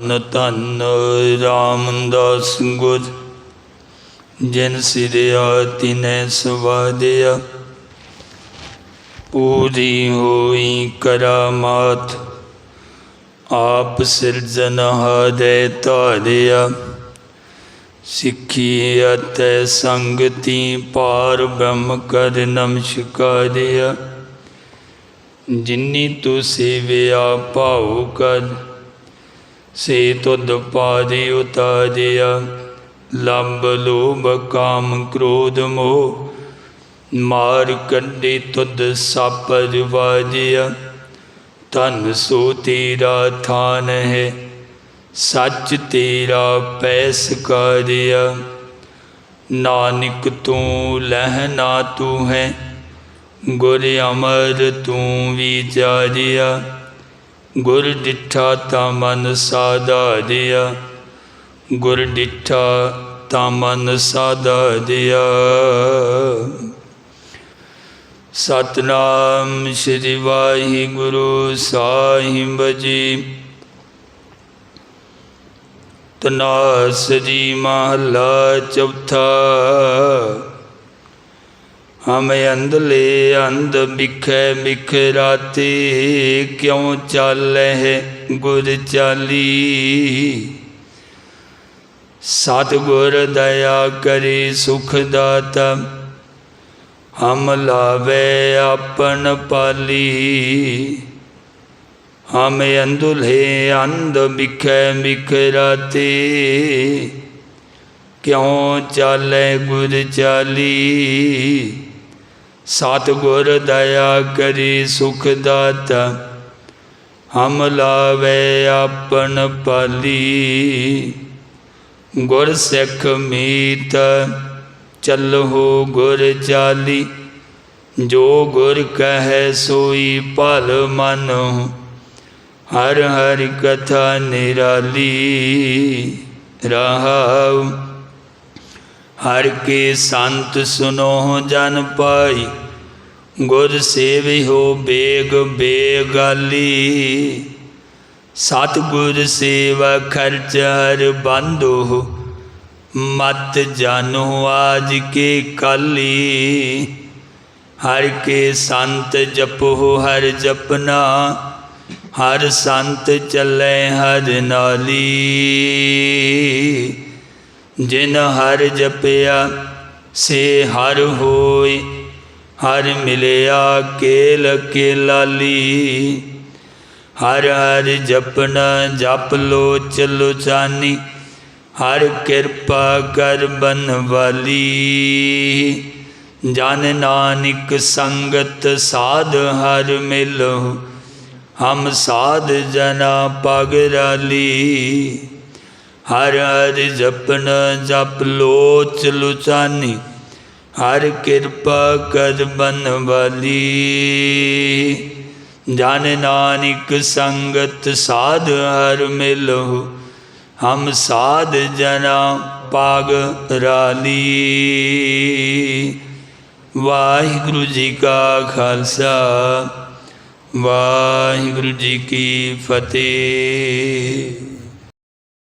ਨ ਧੰਨ ਰਾਮਦਾਸ ਗੁਰ ਜਿਨ ਸਿਰਿਆ ਤਿਨੈ ਸਵਾਦਿਆ। ਪੂਰੀ ਹੋਈ ਕਰਾਮਾਤ ਆਪ ਸਿਰਜਨਹਾਰੇ ਧਾਰਿਆ। ਸਿੱਖੀ ਅਤੇ ਸੰਗਤੀ ਪਾਰ ਬ੍ਰਹਮ ਕਰ ਨਮਸਕਾਰਿਆ। ਜਿਨੀ ਤੂ ਸੇਵਿਆ ਭਾਉ ਕਰ ਸੇ ਤੁਧ ਪਾਰੇ ਉਤਾਰਿਆ ਲੰਬ ਲੋਭ ਕਾਮ ਕ੍ਰੋਧ ਮੋਹ। ਮਾਰ ਕੰਡੇ ਤੁਧ ਸਾਪਰ ਜਵਾਜਿਆ ਧਨ ਸੋ ਤੇਰਾ ਥਾਨ ਹੈ, ਸੱਚ ਤੇਰਾ ਪੈਸ ਕਾਰਿਆ ਨਾਨਕ ਤੂੰ ਲਹਿਣਾ ਤੂੰ ਹੈ, ਗੁਰ ਅਮਰ ਤੂੰ ਵਿਚਾਰਿਆ ਗੁਰ ਡਿਠਾ ਤਾ ਮਨ ਸਾਧਾਰਿਆ ਗੁਰ ਡਿਠਾ ਤਾ ਮਨ ਸਾਧਾਰਿਆ ਸਤਨਾਮ ਸ੍ਰੀ ਵਾਹਿਗੁਰੂ ਸਾਹਿਬ ਜੀ। ਤਨਾਸਰੀ ਮਹਲਾ ਚੌਥਾ। ਹਮ ਅੰਧਲੇ ਅੰਧ ਬਿਖੈ ਬਿਖਰਾਤੇ ਕਿਉ ਚਾਲੈ ਗੁਰ ਚਾਲੀ? ਸਤਿਗੁਰ ਦਇਆ ਕਰੇ ਸੁਖ ਦਾਤਾ, ਹਮ ਲਾਵੇ ਆਪਨ ਪਾਲੀ। ਹਮ ਅੰਧੁਲੇ ਅੰਧ ਬਿਖੈ ਬਿਖਰਾਤੇ ਕਿਉ ਚਾਲੈ ਗੁਰ ਚਾਲੀ? ਸਤਿਗੁਰ ਦਇਆ ਕਰੀ ਸੁਖ ਦਾਤਾ, ਹਮ ਲਾਵੇ ਆਪਨ ਪਾਲੀ। ਗੁਰ ਸਿੱਖ ਮੀਤ ਚੱਲੋ ਗੁਰ ਚਾਲੀ, ਜੋ ਗੁਰ ਕਹੈ ਸੋਈ ਭਲ ਮਨ ਹਰ ਹਰ ਕਥਾ ਨਿਰਾਲੀ। ਰਹਾਉ ਹਰ ਕੇ ਸੰਤ ਸੁਨੋ ਜਨ ਪਾਈ, ਗੁਰ ਸੇਵਿਓ ਬੇਗ ਬੇਗਾਲੀ। ਸਤ ਗੁਰ ਸੇਵਾ ਖਰਚ ਹਰ ਬੰਦੋ ਮਤ ਜਾਨੋ ਆਜ ਕੇ ਕਾਲੀ। ਹਰ ਕੇ ਸੰਤ ਜਪੋ ਹਰ ਜਪਨਾ, ਹਰ ਸੰਤ ਚੱਲੇ ਹਰ ਨਾਲੀ। ਜਿਨ ਹਰ ਜਪਿਆ, ਸੇ ਹਰ ਹੋਏ ਹਰ ਮਿਲਿਆ ਕੇਲ ਕੇ ਲਾਲੀ ਹਰ ਹਰ ਜਪਨਾ ਜਪ ਲੋ ਚਲੋ ਚਾਨੀ, ਹਰ ਕਿਰਪਾ ਕਰ ਬਨਵਾਲੀ। ਜਨ ਨਾਨਕ ਸੰਗਤ ਸਾਧ ਹਰ ਮਿਲੋ ਹਮ ਸਾਧ ਜਨਾ ਪਗ ਰਾਲੀ ਹਰ ਹਰ ਜਪਨ ਜਪ ਲੋਚ ਲੁਚਾਨੀ, ਹਰ ਕਿਰਪਾ ਕਰ ਬਨਵਾਲੀ ਜਨ ਨਾਨਕ ਸੰਗਤ ਸਾਧ ਹਰ ਮਿਲੋ ਹਮ ਸਾਧ ਜਨਾ ਪਾਗ ਰਾਲੀ। ਵਾਹਿਗੁਰੂ ਜੀ ਕਾ ਖਾਲਸਾ, ਵਾਹਿਗੁਰੂ ਜੀ ਕੀ ਫਤਿਹ।